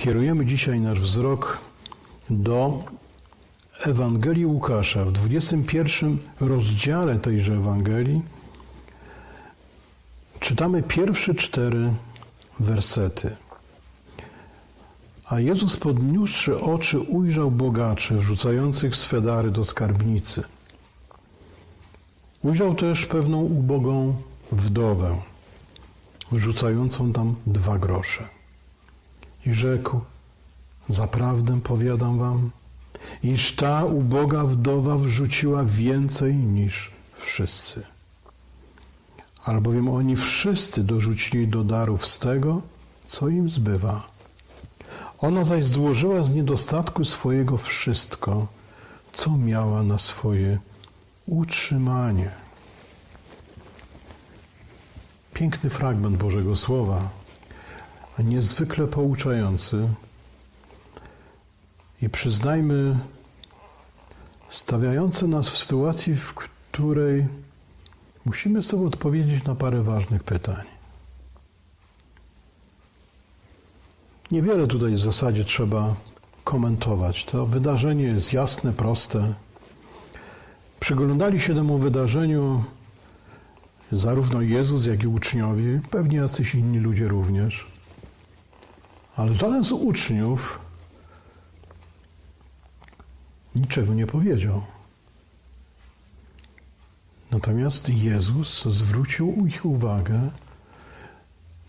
Kierujemy dzisiaj nasz wzrok do Ewangelii Łukasza. W 21 rozdziale tejże Ewangelii czytamy pierwsze cztery wersety. A Jezus podniósłszy oczy ujrzał bogaczy wrzucających swe dary do skarbnicy. Ujrzał też pewną ubogą wdowę, wrzucającą tam dwa grosze. I rzekł, zaprawdę powiadam wam, iż ta uboga wdowa wrzuciła więcej niż wszyscy. Albowiem oni wszyscy dorzucili do darów z tego, co im zbywa. Ona zaś złożyła z niedostatku swojego wszystko, co miała na swoje utrzymanie. Piękny fragment Bożego Słowa, niezwykle pouczający. I przyznajmy, stawiający nas w sytuacji, w której musimy sobie odpowiedzieć na parę ważnych pytań. Niewiele tutaj w zasadzie trzeba komentować. To wydarzenie jest jasne, proste. Przyglądali się temu wydarzeniu zarówno Jezus, jak i uczniowie, pewnie jacyś inni ludzie również. Ale żaden z uczniów niczego nie powiedział. Natomiast Jezus zwrócił ich uwagę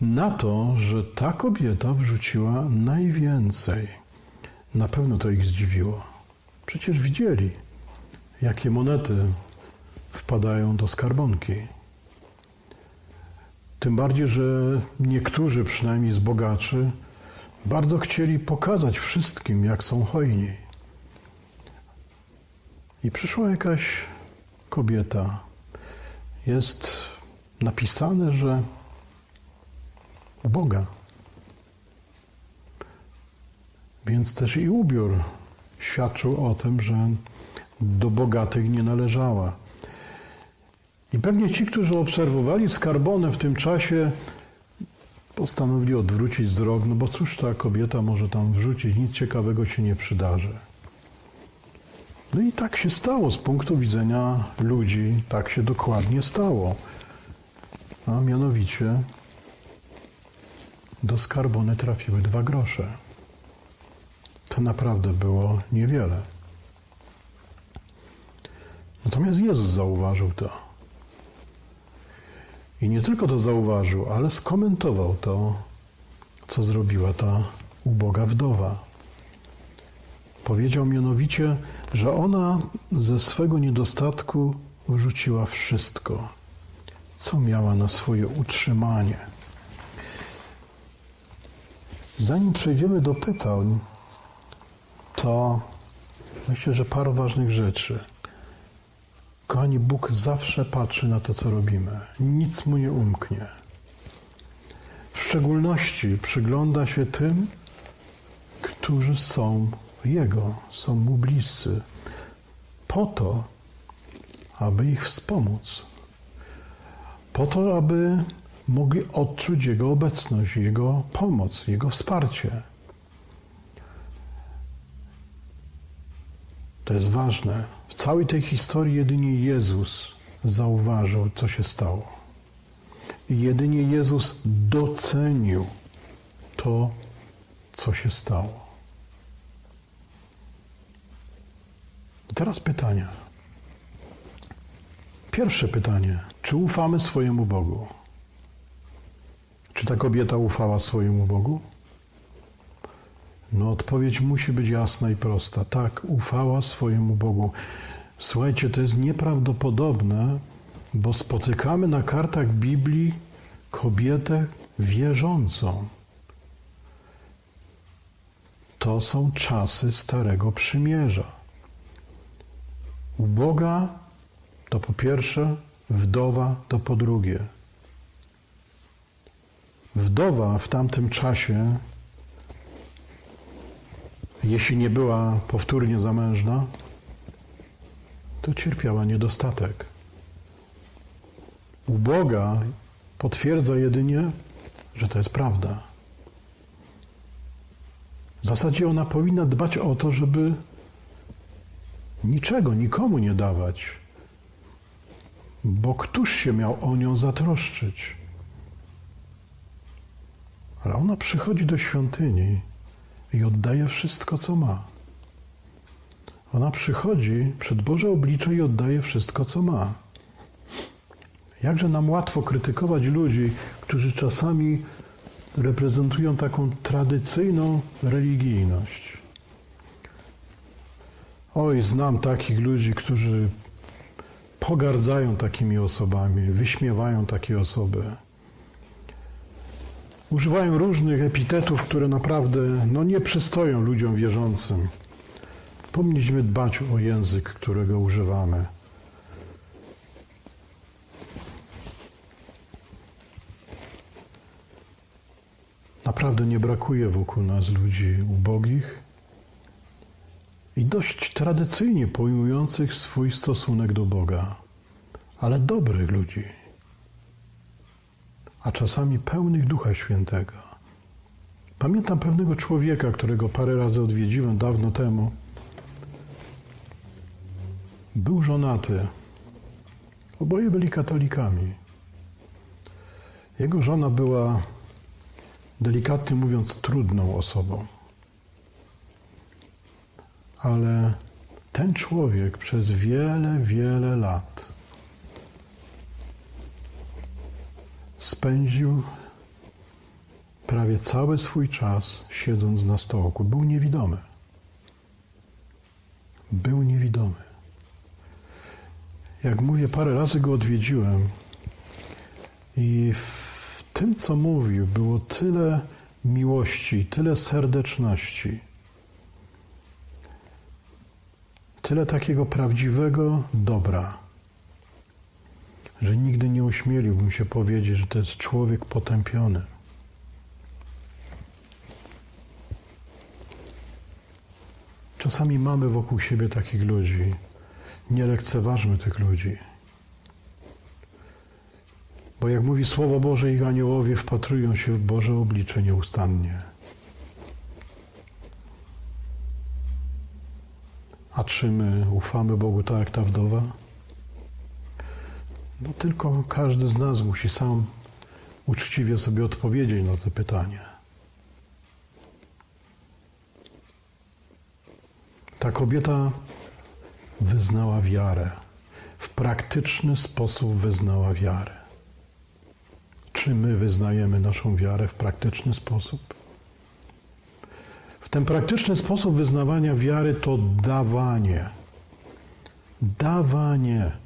na to, że ta kobieta wrzuciła najwięcej. Na pewno to ich zdziwiło. Przecież widzieli, jakie monety wpadają do skarbonki. Tym bardziej, że niektórzy, przynajmniej z bogaczy, bardzo chcieli pokazać wszystkim, jak są hojni. I przyszła jakaś kobieta. Jest napisane, że Boga. Więc też i ubiór świadczył o tym, że do bogatych nie należała. I pewnie ci, którzy obserwowali skarbonę w tym czasie, postanowili odwrócić wzrok, no bo cóż ta kobieta może tam wrzucić, nic ciekawego się nie przydarzy. No i tak się stało z punktu widzenia ludzi, tak się dokładnie stało. A mianowicie do skarbony trafiły dwa grosze. To naprawdę było niewiele. Natomiast Jezus zauważył to. I nie tylko to zauważył, ale skomentował to, co zrobiła ta uboga wdowa. Powiedział mianowicie, że ona ze swego niedostatku wrzuciła wszystko, co miała na swoje utrzymanie. Zanim przejdziemy do pytań, to myślę, że parę ważnych rzeczy. Kochani, Bóg zawsze patrzy na to, co robimy. Nic mu nie umknie. W szczególności przygląda się tym, którzy są Jego, są mu bliscy, po to, aby ich wspomóc, po to, aby mogli odczuć Jego obecność, Jego pomoc, Jego wsparcie. To jest ważne. W całej tej historii jedynie Jezus zauważył, co się stało. I jedynie Jezus docenił to, co się stało. Teraz pytania. Pierwsze pytanie. Czy ufamy swojemu Bogu? Czy ta kobieta ufała swojemu Bogu? No, odpowiedź musi być jasna i prosta. Tak, ufała swojemu Bogu. Słuchajcie, to jest nieprawdopodobne, bo spotykamy na kartach Biblii kobietę wierzącą. To są czasy Starego Przymierza. Uboga to po pierwsze, wdowa to po drugie. Wdowa w tamtym czasie, jeśli nie była powtórnie zamężna, to cierpiała niedostatek. Uboga potwierdza jedynie, że to jest prawda. W zasadzie ona powinna dbać o to, żeby niczego, nikomu nie dawać. Bo któż się miał o nią zatroszczyć? Ale ona przychodzi do świątyni i oddaje wszystko, co ma. Ona przychodzi przed Boże oblicze i oddaje wszystko, co ma. Jakże nam łatwo krytykować ludzi, którzy czasami reprezentują taką tradycyjną religijność. Oj, znam takich ludzi, którzy pogardzają takimi osobami, wyśmiewają takie osoby. Używają różnych epitetów, które naprawdę no, nie przystoją ludziom wierzącym. Powinniśmy dbać o język, którego używamy. Naprawdę nie brakuje wokół nas ludzi ubogich i dość tradycyjnie pojmujących swój stosunek do Boga, ale dobrych ludzi, a czasami pełnych Ducha Świętego. Pamiętam pewnego człowieka, którego parę razy odwiedziłem dawno temu. Był żonaty. Oboje byli katolikami. Jego żona była, delikatnie mówiąc, trudną osobą. Ale ten człowiek przez wiele, wiele lat spędził prawie cały swój czas siedząc na stołku. Był niewidomy. Był niewidomy. Jak mówię, parę razy go odwiedziłem i w tym, co mówił, było tyle miłości, tyle serdeczności, tyle takiego prawdziwego dobra, że nigdy nie ośmieliłbym się powiedzieć, że to jest człowiek potępiony. Czasami mamy wokół siebie takich ludzi. Nie lekceważmy tych ludzi. Bo jak mówi Słowo Boże, ich aniołowie wpatrują się w Boże oblicze nieustannie. A czy my ufamy Bogu tak jak ta wdowa? No tylko każdy z nas musi sam uczciwie sobie odpowiedzieć na to pytanie. Ta kobieta wyznała wiarę. W praktyczny sposób wyznała wiarę. Czy my wyznajemy naszą wiarę w praktyczny sposób? W ten praktyczny sposób wyznawania wiary to dawanie. Dawanie.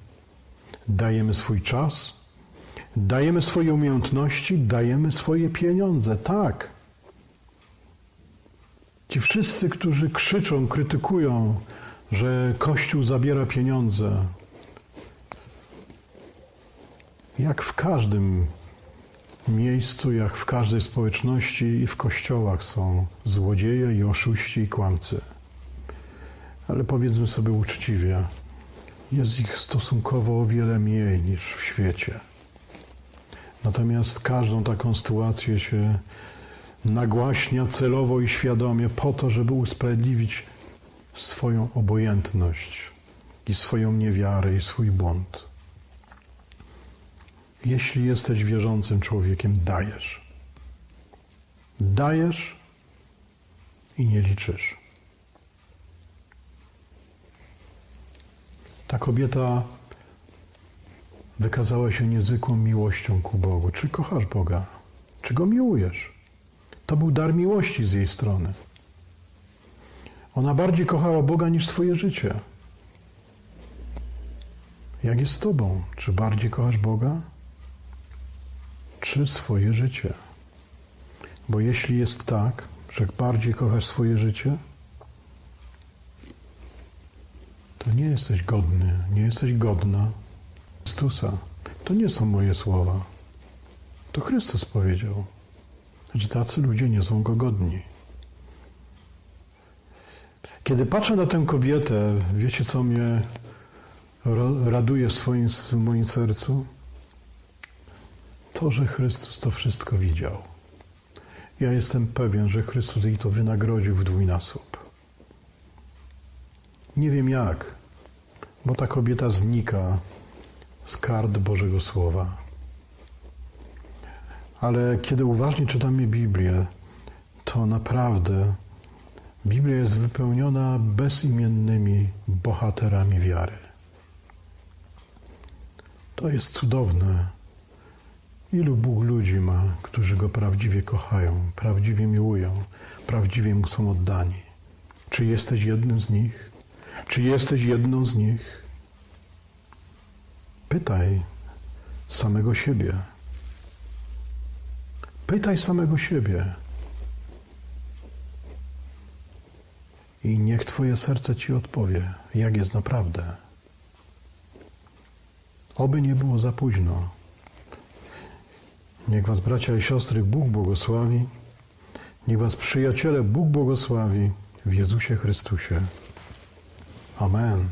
Dajemy swój czas, dajemy swoje umiejętności, dajemy swoje pieniądze. Tak. Ci wszyscy, którzy krzyczą, krytykują, że Kościół zabiera pieniądze, jak w każdym miejscu, jak w każdej społeczności i w kościołach są złodzieje i oszuści i kłamcy. Ale powiedzmy sobie uczciwie, jest ich stosunkowo o wiele mniej niż w świecie. Natomiast każdą taką sytuację się nagłaśnia celowo i świadomie po to, żeby usprawiedliwić swoją obojętność i swoją niewiarę i swój błąd. Jeśli jesteś wierzącym człowiekiem, dajesz. Dajesz i nie liczysz. Ta kobieta wykazała się niezwykłą miłością ku Bogu. Czy kochasz Boga? Czy go miłujesz? To był dar miłości z jej strony. Ona bardziej kochała Boga niż swoje życie. Jak jest z Tobą? Czy bardziej kochasz Boga? Czy swoje życie? Bo jeśli jest tak, że bardziej kochasz swoje życie, to nie jesteś godny, nie jesteś godna Chrystusa. To nie są moje słowa. To Chrystus powiedział, że tacy ludzie nie są go godni. Kiedy patrzę na tę kobietę, wiecie co mnie raduje w, swoim, w moim sercu? To, że Chrystus to wszystko widział. Ja jestem pewien, że Chrystus jej to wynagrodził w dwójnasób. Nie wiem jak, bo ta kobieta znika z kart Bożego Słowa. Ale kiedy uważnie czytamy Biblię, to naprawdę Biblia jest wypełniona bezimiennymi bohaterami wiary. To jest cudowne. Ilu Bóg ludzi ma, którzy Go prawdziwie kochają, prawdziwie miłują, prawdziwie Mu są oddani. Czy jesteś jednym z nich? Czy jesteś jedną z nich? Pytaj samego siebie. Pytaj samego siebie. I niech Twoje serce Ci odpowie, jak jest naprawdę. Oby nie było za późno. Niech Was, bracia i siostry, Bóg błogosławi. Niech Was, przyjaciele, Bóg błogosławi w Jezusie Chrystusie. Amen.